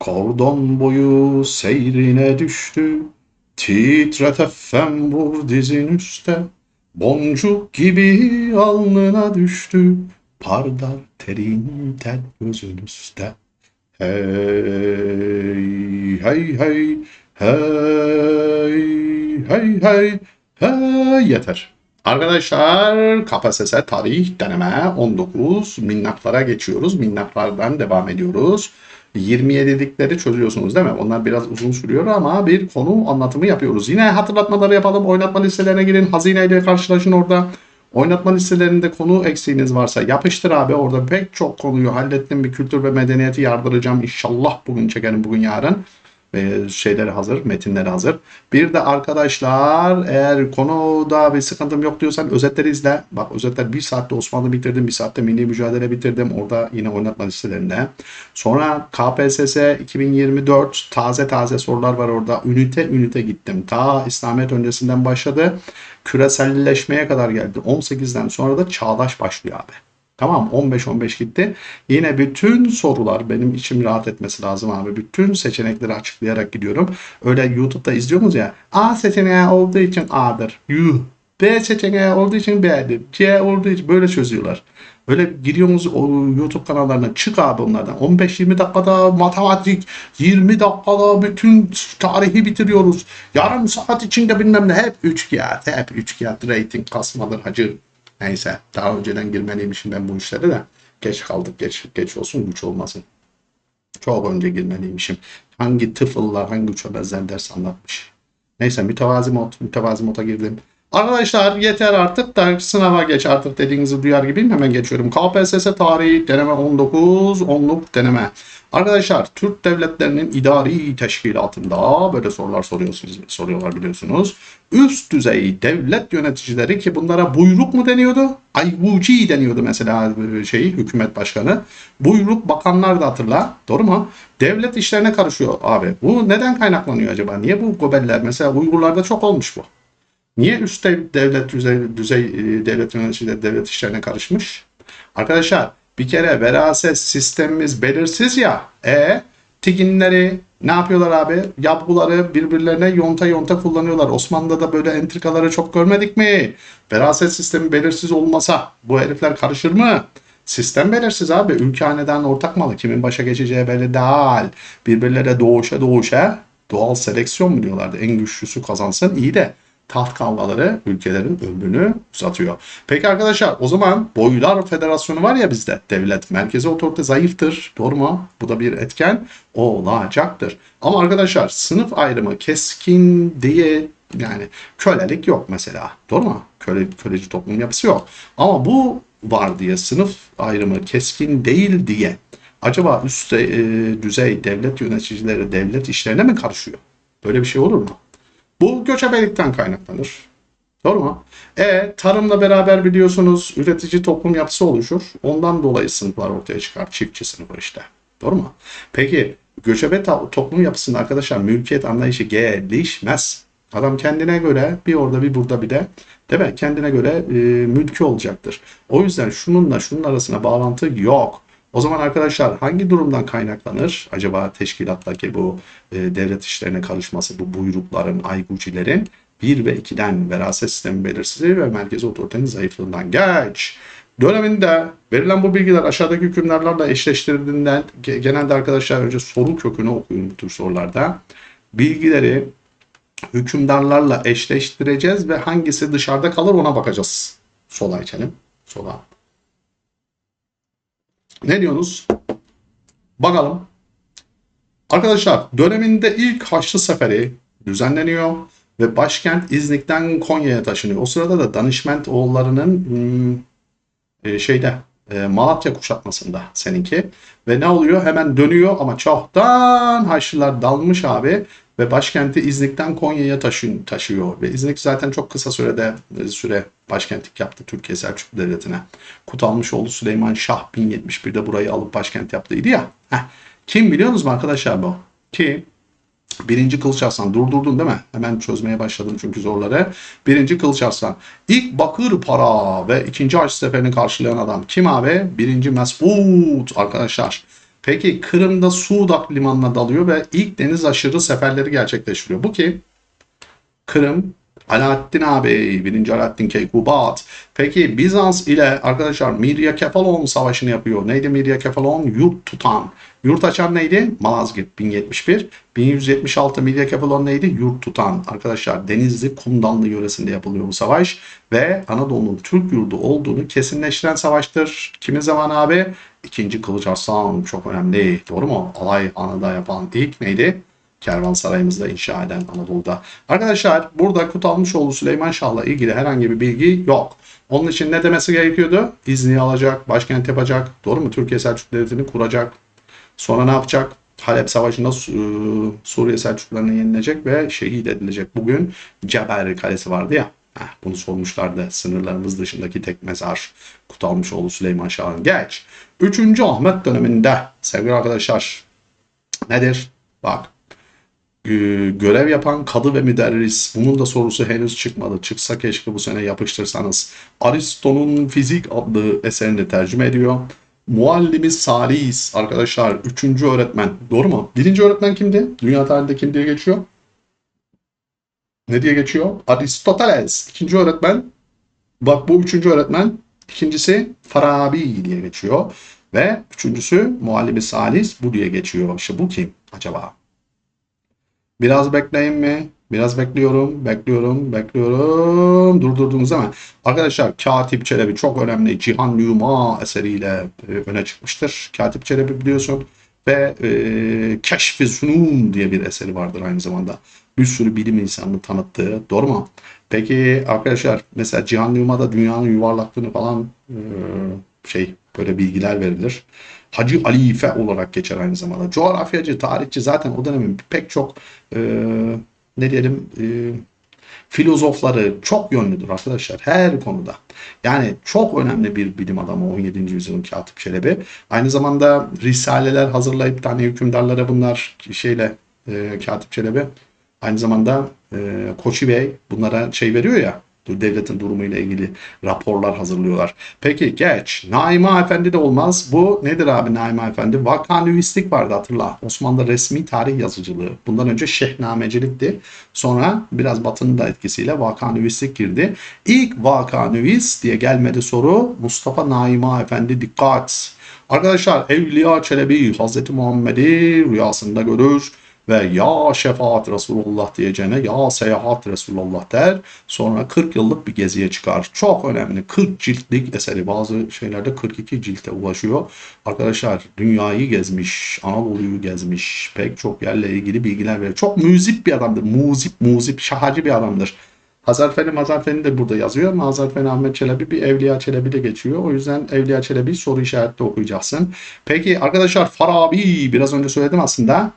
Kordon boyu seyrine düştü. Titret effem vur dizin üste. Boncuk gibi alnına düştü. Pardar terin tel gözün üstte. Hey hey hey hey hey hey hey yeter. Arkadaşlar KPSS tarih deneme 19 minnaklara geçiyoruz. Minnaklardan devam ediyoruz. 27'likleri çözüyorsunuz değil mi? Onlar biraz uzun sürüyor ama bir konu anlatımı yapıyoruz. Yine hatırlatmaları yapalım. Oynatma listelerine girin. Hazineyle karşılaşın orada. Oynatma listelerinde konu eksiğiniz varsa yapıştır abi. Orada pek çok konuyu hallettim. Bir kültür ve medeniyeti yardıracağım. İnşallah bugün çekerim bugün yarın. Ve şeyleri hazır, metinleri hazır. Bir de arkadaşlar eğer konuda bir sıkıntım yok diyorsan özetleri izle. Bak özetler bir saatte Osmanlı bitirdim, bir saatte milli mücadele bitirdim. Orada yine oynatma listelerinde. Sonra KPSS 2024 taze taze sorular var orada. Ünite ünite gittim. Ta İslamiyet öncesinden başladı. Küreselleşmeye kadar geldi. 18'den sonra da çağdaş başlıyor abi. Tamam 15-15 gitti. Yine bütün sorular benim içim rahat etmesi lazım abi. Bütün seçenekleri açıklayarak gidiyorum. Öyle YouTube'da izliyorsunuz ya. A seçeneği olduğu için A'dır. Yuh. B seçeneği olduğu için B'dir. C olduğu için böyle çözüyorlar. Öyle giriyorsunuz o YouTube kanallarına çık abi onlardan. 15-20 dakikada matematik, 20 dakikada bütün tarihi bitiriyoruz. Yarım saat içinde bilmem ne hep 3 kağıt, hep 3 kağıt rating kasmadır hacı. Neyse daha önceden girmeliymişim ben bu işlere de. Geç kaldık geç geç olsun güç olmasın. Çok önce girmeliymişim. Hangi tıfıllar hangi çömezler ders anlatmış. Neyse mütevazi mod, mütevazi moda girdim. Arkadaşlar yeter artık da sınava geç artık dediğinizi duyar gibiyim. Hemen geçiyorum. KPSS tarihi deneme 19, 10'luk deneme. Arkadaşlar Türk devletlerinin idari teşkilatında böyle sorular soruyorsunuz, soruyorlar biliyorsunuz. Üst düzey devlet yöneticileri ki bunlara buyruk mu deniyordu? Ayvuci deniyordu mesela şey hükümet başkanı. Buyruk bakanlar da hatırla. Doğru mu? Devlet işlerine karışıyor abi. Bu neden kaynaklanıyor acaba? Niye bu gobeller mesela Uygurlarda çok olmuş bu. Niye üst dev- devlet düzey, düzey e, devlet yöneticileri devlet işlerine karışmış? Arkadaşlar bir kere veraset sistemimiz belirsiz ya. E tiginleri ne yapıyorlar abi? Yapguları birbirlerine yonta yonta kullanıyorlar. Osmanlı'da da böyle entrikaları çok görmedik mi? Veraset sistemi belirsiz olmasa bu herifler karışır mı? Sistem belirsiz abi. Ülke hanedan ortak malı. Kimin başa geçeceği belli değil. Birbirlere doğuşa doğuşa doğal seleksiyon mu diyorlardı? En güçlüsü kazansın iyi de taht kavgaları ülkelerin ömrünü uzatıyor. Peki arkadaşlar o zaman Boylar Federasyonu var ya bizde devlet merkezi otorite zayıftır. Doğru mu? Bu da bir etken olacaktır. Ama arkadaşlar sınıf ayrımı keskin diye yani kölelik yok mesela. Doğru mu? Köle, köleci toplum yapısı yok. Ama bu var diye sınıf ayrımı keskin değil diye acaba üst e, düzey devlet yöneticileri devlet işlerine mi karışıyor? Böyle bir şey olur mu? Bu göçebelikten kaynaklanır. Doğru mu? E tarımla beraber biliyorsunuz üretici toplum yapısı oluşur. Ondan dolayı sınıflar ortaya çıkar. Çiftçi sınıfı işte. Doğru mu? Peki göçebe toplum yapısında arkadaşlar mülkiyet anlayışı gelişmez. Adam kendine göre bir orada bir burada bir de değil mi? Kendine göre e, mülkü olacaktır. O yüzden şununla şunun arasına bağlantı yok. O zaman arkadaşlar hangi durumdan kaynaklanır acaba teşkilattaki bu e, devlet işlerine karışması, bu buyrukların, aygucilerin 1 ve 2'den veraset sistemi belirsizliği ve merkezi otoritenin zayıflığından geç. Döneminde verilen bu bilgiler aşağıdaki hükümlerle eşleştirildiğinden ge- genelde arkadaşlar önce soru kökünü okuyun bu tür sorularda. Bilgileri hükümdarlarla eşleştireceğiz ve hangisi dışarıda kalır ona bakacağız. Sola içelim. Sola. Ne diyorsunuz? Bakalım. Arkadaşlar döneminde ilk Haçlı Seferi düzenleniyor ve başkent İznik'ten Konya'ya taşınıyor. O sırada da Danışment oğullarının hmm, e, şeyde e, Malatya kuşatmasında seninki ve ne oluyor? Hemen dönüyor ama çoktan Haçlılar dalmış abi ve başkenti İznik'ten Konya'ya taşı- taşıyor. Ve İznik zaten çok kısa sürede e, süre başkentlik yaptı Türkiye Selçuklu Devleti'ne. Kutalmışoğlu Süleyman Şah 1071'de burayı alıp başkent yaptıydı ya. Heh. Kim biliyor musunuz arkadaşlar bu? Kim? Birinci Kılıç Arslan durdurdun değil mi? Hemen çözmeye başladım çünkü zorları. Birinci Kılıç Arslan. İlk bakır para ve ikinci Haç Seferi'ni karşılayan adam. Kim abi? Birinci Mesut arkadaşlar. Peki Kırım'da Sudak limanına dalıyor ve ilk deniz aşırı seferleri gerçekleştiriyor. Bu kim? Kırım Alaaddin abi, 1. Alaaddin Keykubat. Peki Bizans ile arkadaşlar Mirya Kefalon savaşını yapıyor. Neydi Mirya Kefalon? Yurt tutan. Yurt açan neydi? Malazgirt 1071. 1176 Mirya Kefalon neydi? Yurt tutan. Arkadaşlar Denizli Kumdanlı yöresinde yapılıyor bu savaş. Ve Anadolu'nun Türk yurdu olduğunu kesinleştiren savaştır. Kimin zamanı abi? İkinci Kılıç Arslan çok önemli. Doğru mu? Alay anıda yapan ilk neydi? Kervansarayımızda inşa eden Anadolu'da. Arkadaşlar burada Kutalmışoğlu Süleyman Şah'la ilgili herhangi bir bilgi yok. Onun için ne demesi gerekiyordu? İzni alacak, başkent yapacak, doğru mu? Türkiye Selçuk Devleti'ni kuracak. Sonra ne yapacak? Halep Savaşı'nda Su- Suriye Selçuklularını yenilecek ve şehit edilecek. Bugün Ceber Kalesi vardı ya. Heh, bunu sormuşlardı. Sınırlarımız dışındaki tek mezar Kutalmışoğlu Süleyman Şah'ın. Geç. 3. Ahmet döneminde sevgili arkadaşlar nedir? Bak görev yapan kadı ve müderris. Bunun da sorusu henüz çıkmadı. Çıksa keşke bu sene yapıştırsanız. Aristo'nun Fizik adlı eserini tercüme ediyor. Muallimi Salis arkadaşlar 3. öğretmen. Doğru mu? Birinci öğretmen kimdi? Dünya tarihinde kim diye geçiyor? Ne diye geçiyor? Aristoteles. İkinci öğretmen. Bak bu üçüncü öğretmen. İkincisi Farabi diye geçiyor. Ve üçüncüsü Muallimi Salis bu diye geçiyor. İşte bu kim acaba? Biraz bekleyin mi? Biraz bekliyorum, bekliyorum, bekliyorum. Durdurdunuz zaman. Arkadaşlar Katip Çelebi çok önemli. Cihan Numa eseriyle e, öne çıkmıştır. Katip Çelebi biliyorsun. Ve e, Keşf-i Zunun diye bir eseri vardır aynı zamanda. Bir sürü bilim insanını tanıttığı. Doğru mu? Peki arkadaşlar mesela Cihan Numa'da dünyanın yuvarlaklığını falan e, şey böyle bilgiler verilir. Hacı Alife olarak geçer aynı zamanda. Coğrafyacı, tarihçi zaten o dönemin pek çok e, ne diyelim e, filozofları çok yönlüdür arkadaşlar her konuda. Yani çok önemli bir bilim adamı 17. yüzyılın Katip Çelebi. Aynı zamanda risaleler hazırlayıp tane hükümdarlara bunlar şeyle e, Katip Çelebi aynı zamanda e, Koçi Bey bunlara şey veriyor ya devletin durumuyla ilgili raporlar hazırlıyorlar. Peki geç. Naima Efendi de olmaz. Bu nedir abi Naima Efendi? Vakanüvistik vardı hatırla. Osmanlı resmi tarih yazıcılığı. Bundan önce şehnamecilikti. Sonra biraz batının da etkisiyle vakanüvistik girdi. İlk vakanüvis diye gelmedi soru. Mustafa Naima Efendi dikkat. Arkadaşlar Evliya Çelebi Hazreti Muhammed'i rüyasında görür ve ya şefaat Resulullah diyeceğine ya seyahat Resulullah der. Sonra 40 yıllık bir geziye çıkar. Çok önemli. 40 ciltlik eseri. Bazı şeylerde 42 cilte ulaşıyor. Arkadaşlar dünyayı gezmiş, Anadolu'yu gezmiş. Pek çok yerle ilgili bilgiler veriyor. Çok müzip bir adamdır. Muzip, muzip, şahacı bir adamdır. Hazarfeni Mazarfeni de burada yazıyor ama Hazarfeni Ahmet Çelebi bir Evliya Çelebi de geçiyor. O yüzden Evliya Çelebi soru işaretli okuyacaksın. Peki arkadaşlar Farabi biraz önce söyledim aslında.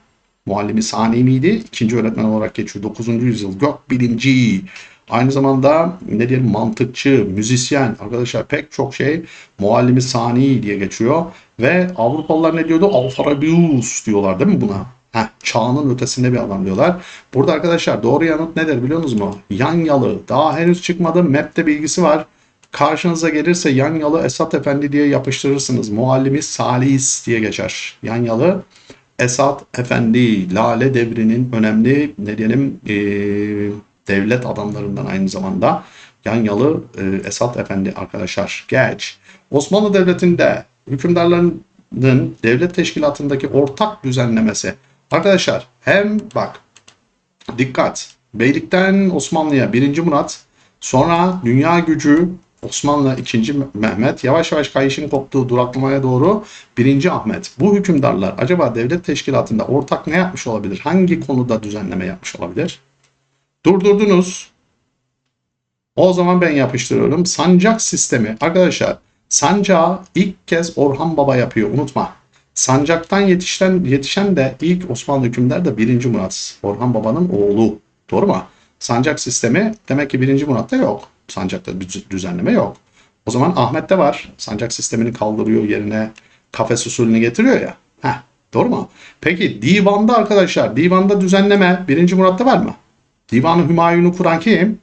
Muallimi Sani miydi? İkinci öğretmen olarak geçiyor. 9. yüzyıl gökbilimci. Aynı zamanda ne diyelim mantıkçı, müzisyen arkadaşlar pek çok şey Muallimi Sani diye geçiyor. Ve Avrupalılar ne diyordu? Alfarabius diyorlar değil mi buna? Heh, çağının ötesinde bir adam diyorlar. Burada arkadaşlar doğru yanıt nedir biliyor musunuz mu? Yanyalı. Daha henüz çıkmadı. Map'te bilgisi var. Karşınıza gelirse Yanyalı Esat Efendi diye yapıştırırsınız. Muallimi Salis diye geçer. Yanyalı Esat Efendi, Lale devrinin önemli ne diyelim e, devlet adamlarından aynı zamanda Yanyalı e, Esat Efendi arkadaşlar. Geç. Osmanlı Devleti'nde hükümdarların devlet teşkilatındaki ortak düzenlemesi. Arkadaşlar hem bak dikkat Beylikten Osmanlı'ya 1. Murat sonra dünya gücü Osmanlı 2. Mehmet yavaş yavaş kayışın koptuğu duraklamaya doğru 1. Ahmet. Bu hükümdarlar acaba devlet teşkilatında ortak ne yapmış olabilir? Hangi konuda düzenleme yapmış olabilir? Durdurdunuz. O zaman ben yapıştırıyorum. Sancak sistemi. Arkadaşlar sancağı ilk kez Orhan Baba yapıyor. Unutma. Sancaktan yetişen, yetişen de ilk Osmanlı hükümdar da 1. Murat. Orhan Baba'nın oğlu. Doğru mu? Sancak sistemi demek ki 1. Murat'ta yok. Sancakta düz- düzenleme yok. O zaman Ahmet'te var. Sancak sistemini kaldırıyor yerine kafes usulünü getiriyor ya. Heh, doğru mu? Peki divanda arkadaşlar divanda düzenleme 1. Murat'ta var mı? Divanı Hümayun'u kuran kim?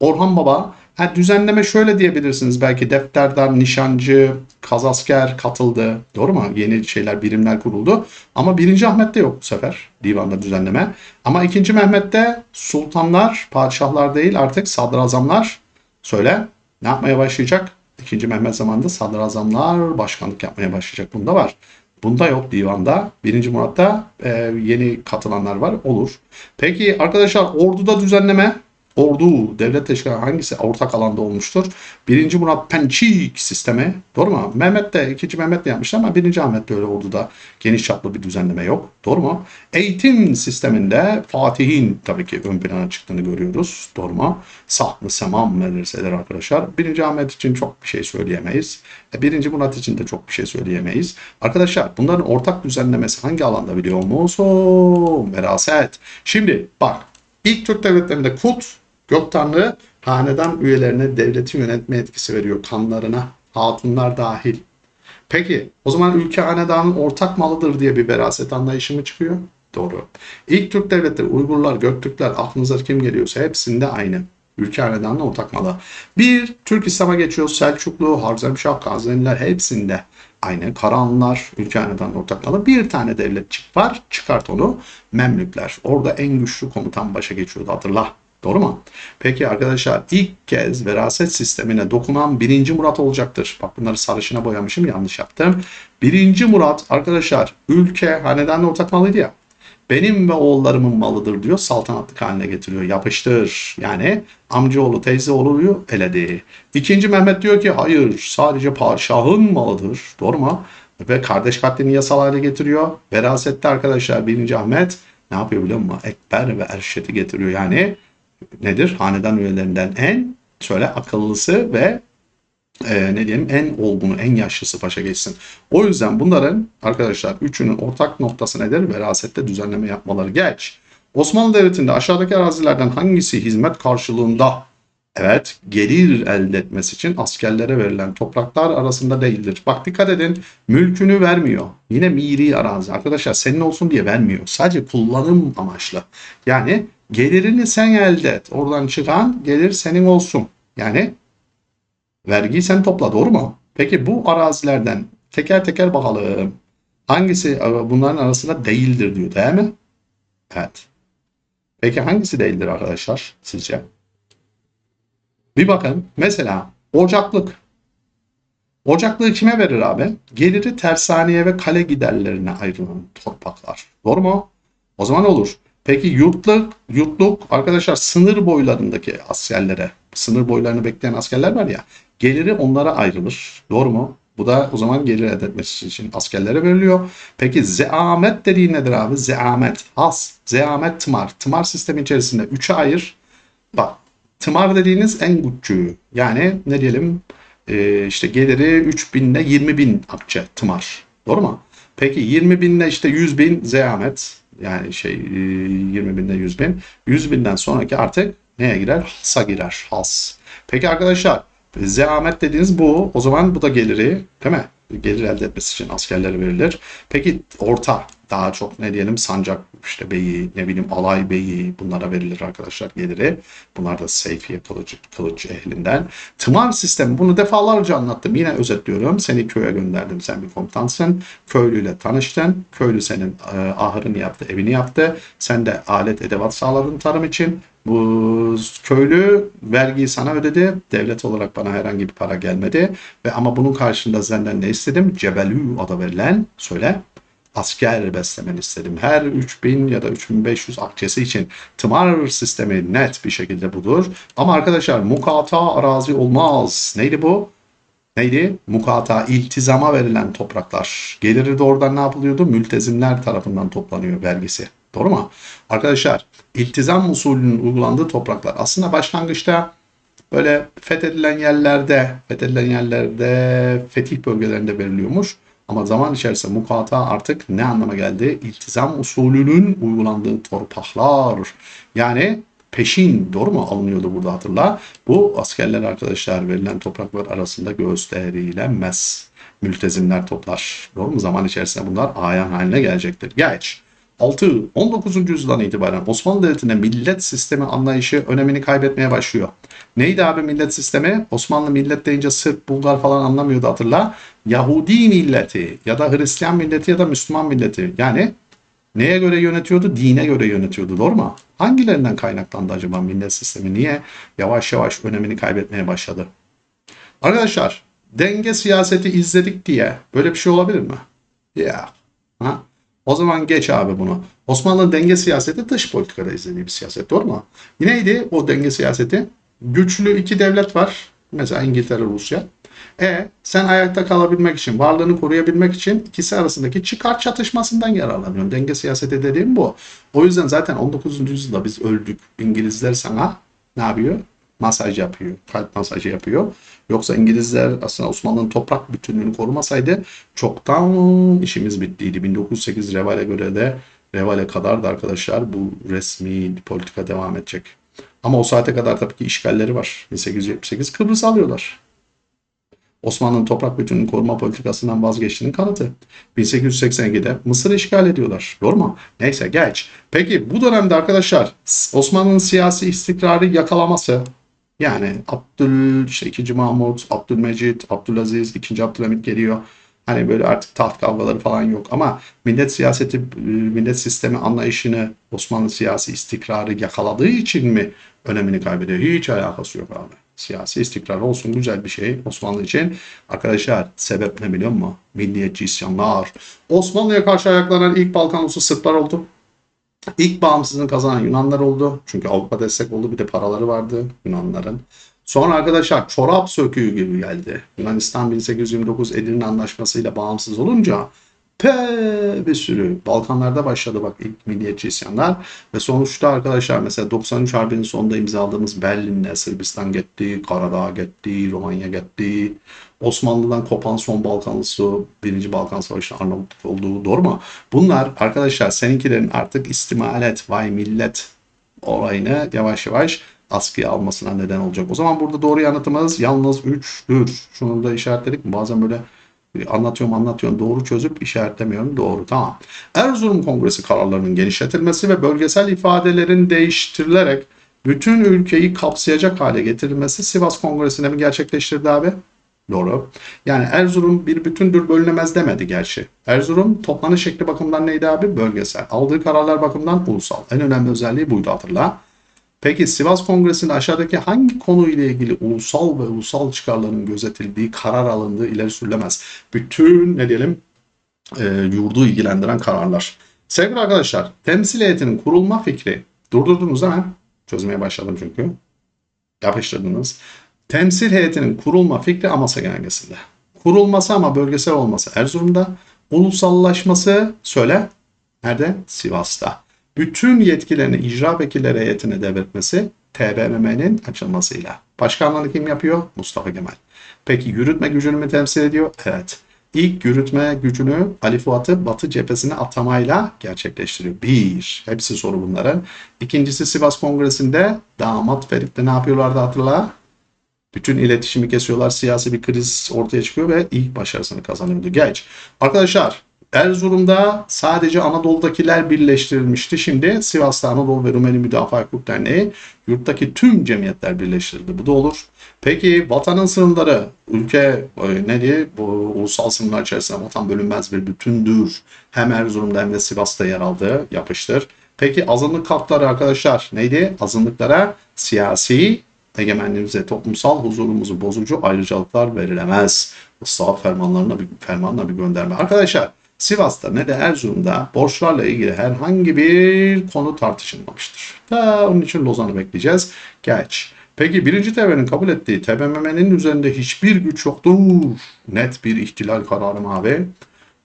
Orhan Baba. Ha, düzenleme şöyle diyebilirsiniz belki defterdar, nişancı, kazasker katıldı. Doğru mu? Yeni şeyler, birimler kuruldu. Ama 1. Ahmet'te yok bu sefer divanda düzenleme. Ama 2. Mehmet'te sultanlar, padişahlar değil artık sadrazamlar söyle ne yapmaya başlayacak? 2. Mehmet zamanında sadrazamlar başkanlık yapmaya başlayacak. Bunda var. Bunda yok divanda. 1. Murat'ta e, yeni katılanlar var. Olur. Peki arkadaşlar orduda düzenleme ordu, devlet teşkilatı hangisi ortak alanda olmuştur? 1. Murat Pençik sistemi. Doğru mu? Mehmet de 2. Mehmet de yapmıştı ama 1. Ahmet de öyle orduda geniş çaplı bir düzenleme yok. Doğru mu? Eğitim sisteminde Fatih'in tabii ki ön plana çıktığını görüyoruz. Doğru mu? Sahmı semam medreseler arkadaşlar. 1. Ahmet için çok bir şey söyleyemeyiz. 1. Murat için de çok bir şey söyleyemeyiz. Arkadaşlar bunların ortak düzenlemesi hangi alanda biliyor musun? Veraset. Şimdi bak ilk Türk devletlerinde Kut Gök Tanrı hanedan üyelerine devleti yönetme etkisi veriyor. Kanlarına, hatunlar dahil. Peki o zaman ülke hanedanın ortak malıdır diye bir veraset anlayışı mı çıkıyor? Doğru. İlk Türk devletleri Uygurlar, Göktürkler aklınıza kim geliyorsa hepsinde aynı. Ülke hanedanın ortak malı. Bir, Türk İslam'a geçiyoruz. Selçuklu, Harzemşah, Gazneliler hepsinde aynı. Karahanlılar, ülke hanedanın ortak malı. Bir tane devletçik var. Çıkart onu. Memlükler. Orada en güçlü komutan başa geçiyordu hatırla. Doğru mu? Peki arkadaşlar ilk kez veraset sistemine dokunan 1. Murat olacaktır. Bak bunları sarışına boyamışım yanlış yaptım. 1. Murat arkadaşlar ülke hanedanla ortak malıydı ya. Benim ve oğullarımın malıdır diyor. Saltanatlık haline getiriyor. Yapıştır. Yani amcaoğlu teyzeoğluyu eledi. İkinci Mehmet diyor ki hayır sadece padişahın malıdır. Doğru mu? Ve kardeş katlini yasal hale getiriyor. Verasette arkadaşlar 1. Ahmet ne yapıyor biliyor musun? Ekber ve Erşet'i getiriyor. Yani nedir? Hanedan üyelerinden en şöyle akıllısı ve e, ne diyelim en olgunu, en yaşlısı başa geçsin. O yüzden bunların arkadaşlar üçünün ortak noktası nedir? Verasette düzenleme yapmaları geç. Osmanlı Devleti'nde aşağıdaki arazilerden hangisi hizmet karşılığında evet gelir elde etmesi için askerlere verilen topraklar arasında değildir. Bak dikkat edin mülkünü vermiyor. Yine miri arazi. Arkadaşlar senin olsun diye vermiyor. Sadece kullanım amaçlı. Yani Gelirini sen elde et. Oradan çıkan gelir senin olsun. Yani vergiyi sen topla doğru mu? Peki bu arazilerden teker teker bakalım. Hangisi bunların arasında değildir diyor değil mi? Evet. Peki hangisi değildir arkadaşlar sizce? Bir bakın mesela ocaklık. Ocaklığı kime verir abi? Geliri tersaneye ve kale giderlerine ayrılan torpaklar. Doğru mu? O zaman olur. Peki yurtluk, yurtluk arkadaşlar sınır boylarındaki askerlere, sınır boylarını bekleyen askerler var ya, geliri onlara ayrılır. Doğru mu? Bu da o zaman gelir elde etmesi için askerlere veriliyor. Peki zeamet dediği nedir abi? Zeamet, has, zeamet, tımar. Tımar sistemi içerisinde üçe ayır. Bak, tımar dediğiniz en küçüğü. Yani ne diyelim e, işte geliri 3000 ile 20 bin akçe tımar. Doğru mu? Peki 20 bin ile işte 100 bin zeamet. Yani şey 20 binde 100 bin. 100 binden sonraki artık neye girer? Has'a girer. Has. Peki arkadaşlar zeamet dediğiniz bu. O zaman bu da geliri değil mi? Gelir elde etmesi için askerlere verilir. Peki orta daha çok ne diyelim sancak işte beyi ne bileyim alay beyi bunlara verilir arkadaşlar geliri. Bunlar da seyfiye kılıç, kılıç ehlinden. Tımar sistemi bunu defalarca anlattım. Yine özetliyorum. Seni köye gönderdim. Sen bir komutansın. Köylüyle tanıştın. Köylü senin e, ahırını yaptı, evini yaptı. Sen de alet edevat sağladın tarım için. Bu köylü vergiyi sana ödedi. Devlet olarak bana herhangi bir para gelmedi. Ve ama bunun karşılığında senden ne istedim? Cebelü adı verilen söyle asker beslemeni istedim. Her 3000 ya da 3500 akçesi için tımar sistemi net bir şekilde budur. Ama arkadaşlar mukata arazi olmaz. Neydi bu? Neydi? Mukata, iltizama verilen topraklar. Geliri de oradan ne yapılıyordu? Mültezimler tarafından toplanıyor vergisi. Doğru mu? Arkadaşlar iltizam usulünün uygulandığı topraklar aslında başlangıçta böyle fethedilen yerlerde, fethedilen yerlerde fetih bölgelerinde veriliyormuş. Ama zaman içerisinde mukata artık ne anlama geldi? İltizam usulünün uygulandığı torpaklar. Yani peşin doğru mu alınıyordu burada hatırla. Bu askerler arkadaşlar verilen topraklar arasında gösterilemez. Mültezimler toplar. Doğru mu? Zaman içerisinde bunlar ayan haline gelecektir. Geç. 6. 19. yüzyıldan itibaren Osmanlı Devleti'nde millet sistemi anlayışı önemini kaybetmeye başlıyor. Neydi abi millet sistemi? Osmanlı millet deyince Sırp, Bulgar falan anlamıyordu hatırla. Yahudi milleti ya da Hristiyan milleti ya da Müslüman milleti. Yani neye göre yönetiyordu? Dine göre yönetiyordu. Doğru mu? Hangilerinden kaynaklandı acaba millet sistemi? Niye yavaş yavaş önemini kaybetmeye başladı? Arkadaşlar denge siyaseti izledik diye böyle bir şey olabilir mi? Ya. Ha? O zaman geç abi bunu. Osmanlı'nın denge siyaseti dış politikada izlediği bir siyaset doğru mu? Neydi o denge siyaseti? Güçlü iki devlet var. Mesela İngiltere, Rusya. E sen ayakta kalabilmek için, varlığını koruyabilmek için ikisi arasındaki çıkar çatışmasından yararlanıyorsun. Denge siyaseti dediğim bu. O yüzden zaten 19. yüzyılda biz öldük. İngilizler sana ne yapıyor? Masaj yapıyor. Kalp masajı yapıyor. Yoksa İngilizler aslında Osmanlı'nın toprak bütünlüğünü korumasaydı çoktan işimiz bittiydi. 1908 Reval'e göre de Reval'e kadar da arkadaşlar bu resmi politika devam edecek. Ama o saate kadar tabii ki işgalleri var. 1878 Kıbrıs alıyorlar. Osmanlı'nın toprak bütünlüğünü koruma politikasından vazgeçtiğinin kanıtı. 1882'de Mısır işgal ediyorlar. Doğru mu? Neyse geç. Peki bu dönemde arkadaşlar Osmanlı'nın siyasi istikrarı yakalaması yani Abdül, işte 2. Mahmut, Abdülmecit, Abdülaziz, 2. Abdülhamit geliyor. Hani böyle artık taht kavgaları falan yok ama millet siyaseti, millet sistemi anlayışını Osmanlı siyasi istikrarı yakaladığı için mi önemini kaybediyor? Hiç alakası yok abi. Siyasi istikrar olsun güzel bir şey Osmanlı için. Arkadaşlar sebep ne biliyor musun? Milliyetçi isyanlar. Osmanlı'ya karşı ayaklanan ilk Balkan ulusu Sırplar oldu. İlk bağımsızlığını kazanan Yunanlar oldu. Çünkü Avrupa destek oldu. Bir de paraları vardı Yunanların. Sonra arkadaşlar çorap söküğü gibi geldi. Yunanistan 1829 Edirne Anlaşması'yla bağımsız olunca pe bir sürü Balkanlarda başladı bak ilk milliyetçi isyanlar ve sonuçta arkadaşlar mesela 93 Harbi'nin sonunda imzaladığımız Berlin'le Sırbistan gitti, Karadağ gitti, Romanya gitti. Osmanlı'dan kopan son Balkanlısı Birinci Balkan Savaşı'nın Arnavutluk olduğu doğru mu? Bunlar arkadaşlar seninkilerin artık istimalet vay millet olayını yavaş yavaş askıya almasına neden olacak. O zaman burada doğru yanıtımız yalnız 3'tür. Şunu da işaretledik mi? Bazen böyle anlatıyorum anlatıyorum doğru çözüp işaretlemiyorum doğru tamam. Erzurum Kongresi kararlarının genişletilmesi ve bölgesel ifadelerin değiştirilerek bütün ülkeyi kapsayacak hale getirilmesi Sivas Kongresi'ne mi gerçekleştirdi abi? Doğru. Yani Erzurum bir bütündür bölünemez demedi gerçi. Erzurum toplanış şekli bakımından neydi abi? Bölgesel. Aldığı kararlar bakımından ulusal. En önemli özelliği buydu hatırla. Peki Sivas Kongresi'nde aşağıdaki hangi konu ile ilgili ulusal ve ulusal çıkarların gözetildiği, karar alındığı ileri sürülemez. Bütün ne diyelim e, yurdu ilgilendiren kararlar. Sevgili arkadaşlar, temsil heyetinin kurulma fikri durdurdunuz hemen. Çözmeye başladım çünkü. Yapıştırdınız. Temsil heyetinin kurulma fikri Amasya Genelgesi'nde. Kurulması ama bölgesel olması Erzurum'da. Ulusallaşması söyle. Nerede? Sivas'ta bütün yetkilerini icra vekilleri heyetine devretmesi TBMM'nin açılmasıyla. Başkanlığını kim yapıyor? Mustafa Kemal. Peki yürütme gücünü mü temsil ediyor? Evet. İlk yürütme gücünü Ali Fuat'ı Batı cephesine atamayla gerçekleştiriyor. Bir. Hepsi soru bunların. İkincisi Sivas Kongresi'nde damat Ferit'te ne yapıyorlardı hatırla? Bütün iletişimi kesiyorlar. Siyasi bir kriz ortaya çıkıyor ve ilk başarısını kazanıyordu. Geç. Arkadaşlar Erzurum'da sadece Anadolu'dakiler birleştirilmişti. Şimdi Sivas'ta Anadolu ve Rumeli Müdafaa Hukuk Derneği yurttaki tüm cemiyetler birleştirildi. Bu da olur. Peki vatanın sınırları, ülke e, ne diye bu ulusal sınırlar içerisinde vatan bölünmez bir bütündür. Hem Erzurum'da hem de Sivas'ta yer aldığı yapıştır. Peki azınlık hakları arkadaşlar neydi? Azınlıklara siyasi egemenliğimize, toplumsal huzurumuzu bozucu ayrıcalıklar verilemez. Islahat fermanlarına bir, fermanla bir gönderme. Arkadaşlar Sivas'ta ne de Erzurum'da borçlarla ilgili herhangi bir konu tartışılmamıştır. Ta onun için Lozan'ı bekleyeceğiz. Geç. Peki birinci TB'nin kabul ettiği TBMM'nin üzerinde hiçbir güç yoktur. Net bir ihtilal kararı mı abi?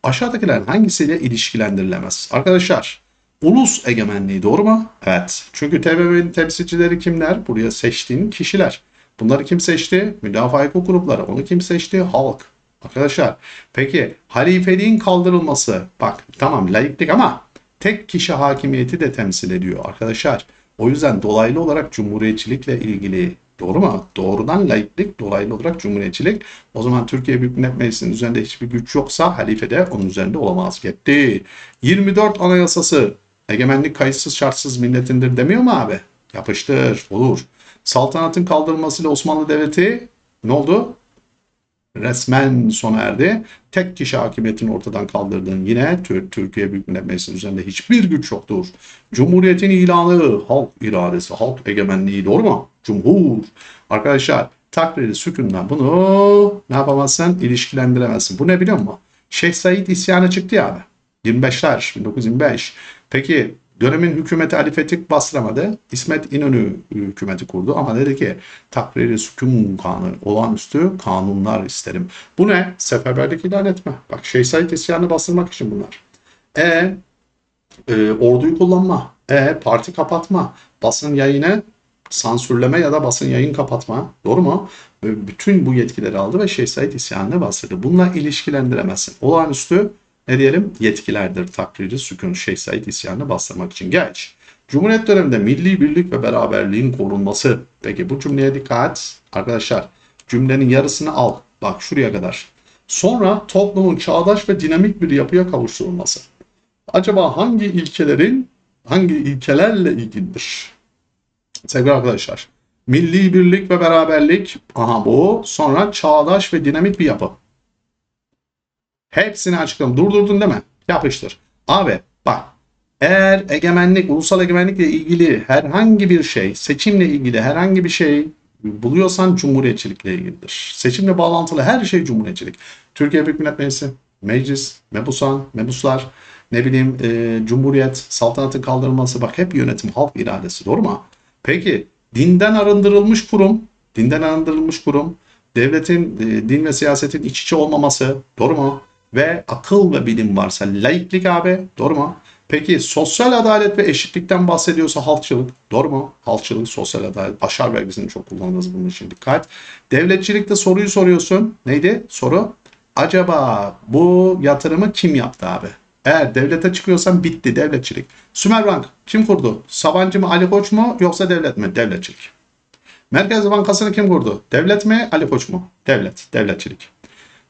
Aşağıdakilerin hangisiyle ilişkilendirilemez? Arkadaşlar ulus egemenliği doğru mu? Evet. Çünkü TBMM'nin temsilcileri kimler? Buraya seçtiğin kişiler. Bunları kim seçti? Müdafaa hukuk grupları. Onu kim seçti? Halk. Arkadaşlar peki halifeliğin kaldırılması bak tamam laiklik ama tek kişi hakimiyeti de temsil ediyor arkadaşlar. O yüzden dolaylı olarak cumhuriyetçilikle ilgili doğru mu? Doğrudan laiklik, dolaylı olarak cumhuriyetçilik. O zaman Türkiye Büyük Millet Meclisi'nin üzerinde hiçbir güç yoksa halife de onun üzerinde olamaz. Gitti. 24 Anayasası Egemenlik kayıtsız şartsız milletindir demiyor mu abi? Yapıştır. Olur. Saltanatın kaldırılmasıyla Osmanlı Devleti ne oldu? Resmen sona erdi. Tek kişi hakimiyetini ortadan kaldırdığın yine Tür- Türkiye Büyük Millet Meclisi üzerinde hiçbir güç yoktur. Cumhuriyetin ilanı, halk iradesi, halk egemenliği doğru mu? Cumhur. Arkadaşlar takriri sükundan bunu ne yapamazsın? ilişkilendiremezsin. Bu ne biliyor musun? Şeyh Said isyanı çıktı ya abi. 25'ler, 1925. Peki dönemin hükümeti Ali Fethi bastıramadı. İsmet İnönü hükümeti kurdu ama dedi ki takriri sükun kanunu, olağanüstü kanunlar isterim. Bu ne? Seferberlik ilan etme. Bak Şeyh Said isyanı bastırmak için bunlar. E, e orduyu kullanma. E parti kapatma. Basın yayını sansürleme ya da basın yayın kapatma. Doğru mu? Ve bütün bu yetkileri aldı ve Şeyh Said isyanını bastırdı. Bununla ilişkilendiremezsin. Olağanüstü ne diyelim yetkilerdir takriri sükun Şeyh Said isyanını bastırmak için. Geç. Cumhuriyet döneminde milli birlik ve beraberliğin korunması. Peki bu cümleye dikkat. Arkadaşlar cümlenin yarısını al. Bak şuraya kadar. Sonra toplumun çağdaş ve dinamik bir yapıya kavuşturulması. Acaba hangi ilkelerin hangi ilkelerle ilgilidir? Sevgili arkadaşlar. Milli birlik ve beraberlik. Aha bu. Sonra çağdaş ve dinamik bir yapı. Hepsini açıkladım. Durdurdun mi? Yapıştır. Abi bak eğer egemenlik, ulusal egemenlikle ilgili herhangi bir şey, seçimle ilgili herhangi bir şey buluyorsan cumhuriyetçilikle ilgilidir. Seçimle bağlantılı her şey cumhuriyetçilik. Türkiye Büyük Millet Meclisi, meclis, mebusan, mebuslar, ne bileyim e, cumhuriyet, saltanatın kaldırılması bak hep yönetim, halk iradesi doğru mu? Peki dinden arındırılmış kurum, dinden arındırılmış kurum, devletin, e, din ve siyasetin iç içe olmaması doğru mu? Ve akıl ve bilim varsa laiklik abi doğru mu? Peki sosyal adalet ve eşitlikten bahsediyorsa halkçılık doğru mu? Halkçılık, sosyal adalet, başar vergisini çok kullanırız bunun için dikkat. Devletçilikte soruyu soruyorsun. Neydi soru? Acaba bu yatırımı kim yaptı abi? Eğer devlete çıkıyorsan bitti devletçilik. Sümerbank kim kurdu? Sabancı mı Ali Koç mu yoksa devlet mi? Devletçilik. Merkez Bankası'nı kim kurdu? Devlet mi Ali Koç mu? Devlet, devletçilik.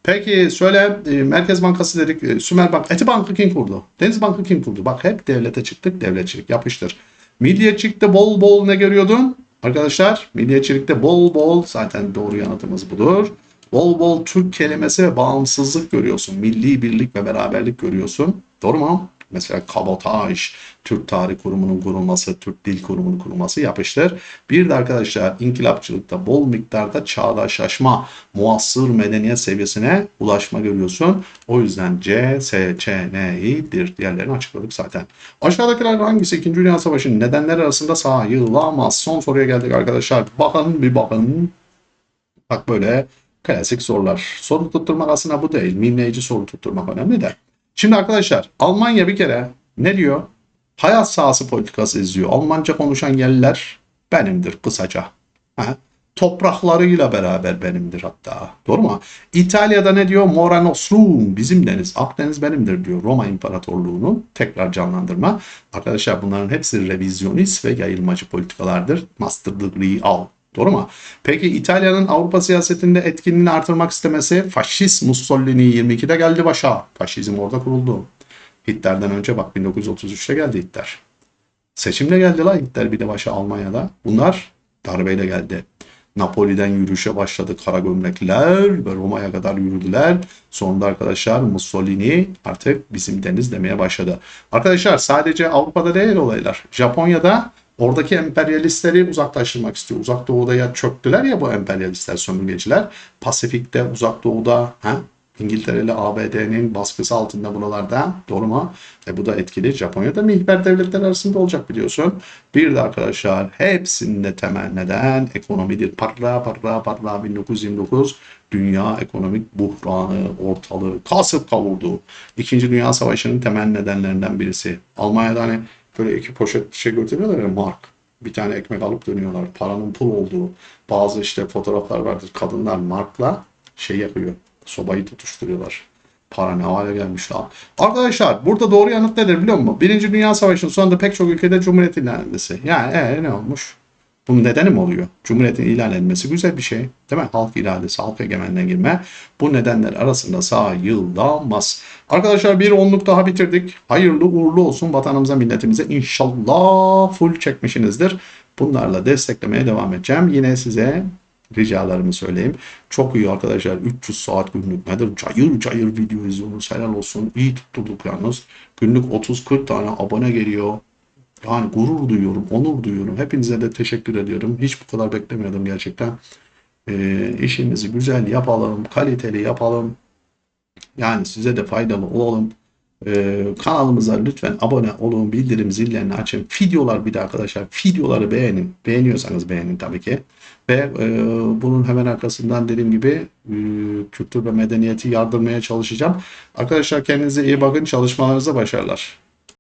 Peki söyle e, Merkez Bankası dedik, e, Sümer Bank, Eti Bank'ı kim kurdu? Deniz Bank'ı kim kurdu? Bak hep devlete çıktık, devletçilik yapıştır. Milliyetçilikte bol bol ne görüyordun? Arkadaşlar milliyetçilikte bol bol zaten doğru yanıtımız budur. Bol bol Türk kelimesi ve bağımsızlık görüyorsun. Milli birlik ve beraberlik görüyorsun. Doğru mu? Mesela kabotaj, Türk Tarih Kurumu'nun kurulması, Türk Dil Kurumu'nun kurulması yapıştır. Bir de arkadaşlar inkılapçılıkta bol miktarda çağdaşlaşma, muassır medeniyet seviyesine ulaşma görüyorsun. O yüzden C, S, Ç, N, İ'dir. Diğerlerini açıkladık zaten. Aşağıdakilerden hangisi 2. Dünya Savaşı'nın nedenleri arasında sayılamaz? Son soruya geldik arkadaşlar. Bakın bir bakın. Bak böyle klasik sorular. Soru tutturmak aslında bu değil. Minleyici soru tutturmak önemli de. Şimdi arkadaşlar Almanya bir kere ne diyor? Hayat sahası politikası izliyor. Almanca konuşan yerler benimdir kısaca. Ha? Topraklarıyla beraber benimdir hatta. Doğru mu? İtalya'da ne diyor? Mora Nostrum bizim deniz. Akdeniz benimdir diyor. Roma İmparatorluğu'nu tekrar canlandırma. Arkadaşlar bunların hepsi revizyonist ve yayılmacı politikalardır. Master degree al. Doğru mu? Peki İtalya'nın Avrupa siyasetinde etkinliğini artırmak istemesi faşist Mussolini 22'de geldi başa. Faşizm orada kuruldu. Hitler'den önce bak 1933'te geldi Hitler. Seçimle geldi la Hitler bir de başa Almanya'da. Bunlar darbeyle geldi. Napoli'den yürüyüşe başladı kara gömlekler ve Roma'ya kadar yürüdüler. Sonunda arkadaşlar Mussolini artık bizim deniz demeye başladı. Arkadaşlar sadece Avrupa'da değil olaylar. Japonya'da Oradaki emperyalistleri uzaklaştırmak istiyor. Uzak Doğu'da ya çöktüler ya bu emperyalistler, sömürgeciler. Pasifik'te, Uzak Doğu'da, ha? İngiltere ile ABD'nin baskısı altında buralarda. Doğru mu? E bu da etkili. Japonya'da mihber devletler arasında olacak biliyorsun. Bir de arkadaşlar hepsinde temel neden ekonomidir. Parla parla parla 1929 dünya ekonomik buhranı ortalığı kasıp kavurdu. İkinci Dünya Savaşı'nın temel nedenlerinden birisi. Almanya'da hani böyle iki poşet şey götürüyorlar ya mark. Bir tane ekmek alıp dönüyorlar. Paranın pul olduğu. Bazı işte fotoğraflar vardır. Kadınlar markla şey yapıyor. Sobayı tutuşturuyorlar. Para ne hale gelmiş lan. Arkadaşlar burada doğru yanıt nedir biliyor musun? Birinci Dünya Savaşı'nın sonunda pek çok ülkede Cumhuriyet ilan edilmesi. Yani ee, ne olmuş? Bunun nedeni mi oluyor? Cumhuriyetin ilan edilmesi güzel bir şey. Değil mi? Halk iradesi, halk egemenliğine girme. Bu nedenler arasında sayılamaz. Arkadaşlar bir onluk daha bitirdik. Hayırlı uğurlu olsun vatanımıza, milletimize. İnşallah full çekmişsinizdir. Bunlarla desteklemeye devam edeceğim. Yine size ricalarımı söyleyeyim. Çok iyi arkadaşlar. 300 saat günlük nedir? Cayır cayır video izliyorsunuz. Helal olsun. İyi tutturduk yalnız. Günlük 30-40 tane abone geliyor. Yani gurur duyuyorum, onur duyuyorum. Hepinize de teşekkür ediyorum. Hiç bu kadar beklemiyordum gerçekten. Ee, işimizi güzel yapalım, kaliteli yapalım. Yani size de faydalı olalım. Ee, kanalımıza lütfen abone olun, bildirim zillerini açın. Videolar bir de arkadaşlar, videoları beğenin. Beğeniyorsanız beğenin tabii ki. Ve e, bunun hemen arkasından dediğim gibi e, kültür ve medeniyeti yardırmaya çalışacağım. Arkadaşlar kendinize iyi bakın, çalışmalarınıza başarılar.